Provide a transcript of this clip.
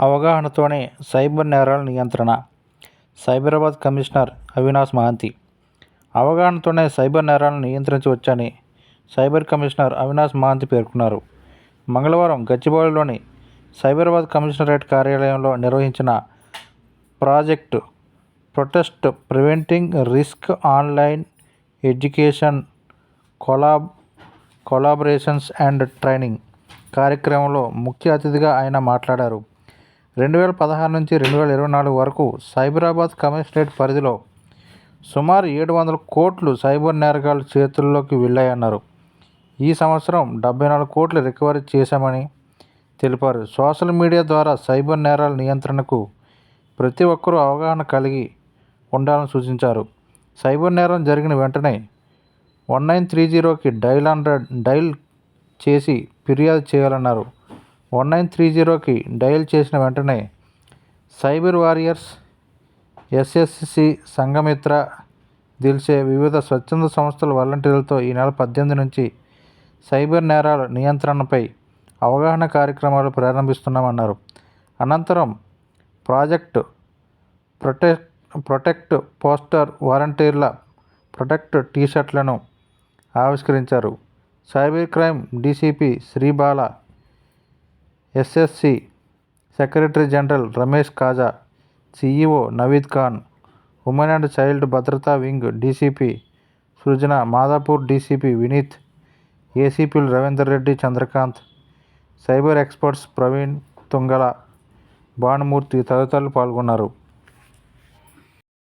అవగాహనతోనే cyber నేరాల నియంత్రణ. Cyberabad commissioner Avinash Mohanty. అవగాహనతోనే సైబర్ నేరాలను నియంత్రించవచ్చని సైబర్ కమిషనర్ అవినాష్ మహంతి పేర్కొన్నారు. మంగళవారం గచ్చిబౌలిలోని సైబరాబాద్ కమిషనరేట్ కార్యాలయంలో నిర్వహించిన project protest preventing risk online education collab collaborations and training కార్యక్రమంలో ముఖ్య అతిథిగా ఆయన మాట్లాడారు. రెండు వేల పదహారు నుంచి రెండు వేల ఇరవై నాలుగు వరకు సైబరాబాద్ కమిషనరేట్ పరిధిలో సుమారు ఏడు వందల కోట్లు సైబర్ నేరగాళ్ళ చేతుల్లోకి వెళ్ళాయన్నారు. ఈ సంవత్సరం డెబ్బై నాలుగు కోట్లు రికవరీ చేశామని తెలిపారు. సోషల్ మీడియా ద్వారా సైబర్ నేరాల నియంత్రణకు ప్రతి ఒక్కరూ అవగాహన కలిగి ఉండాలని సూచించారు. సైబర్ నేరం జరిగిన వెంటనే వన్ నైన్ త్రీ జీరోకి డైల్ హండ్రెడ్ డైల్ చేసి ఫిర్యాదు చేయాలన్నారు. వన్ నైన్ త్రీ జీరోకి డయల్ చేసిన వెంటనే సైబర్ వారియర్స్ ఎస్ఎస్సి సంఘమిత్ర దిల్సే వివిధ స్వచ్ఛంద సంస్థల వాలంటీర్లతో ఈ నెల పద్దెనిమిది నుంచి సైబర్ నేరాల నియంత్రణపై అవగాహన కార్యక్రమాలు ప్రారంభిస్తున్నామన్నారు. అనంతరం ప్రాజెక్ట్ ప్రొటెక్ట్ ప్రొటెక్ట్ పోస్టర్ వాలంటీర్ల ప్రొటెక్ట్ టీషర్ట్లను ఆవిష్కరించారు. Cyber crime DCP Sribala SSC secretary general Ramesh Kaza CEO Naveed Khan women and child భద్రతా wing DCP Srujana Madhapur DCP Vineeth ఏసీపీలు Ravinder Reddy Chandrakanth cyber experts Praveen Tungala Bhanumurthy తదితరులు పాల్గొన్నారు.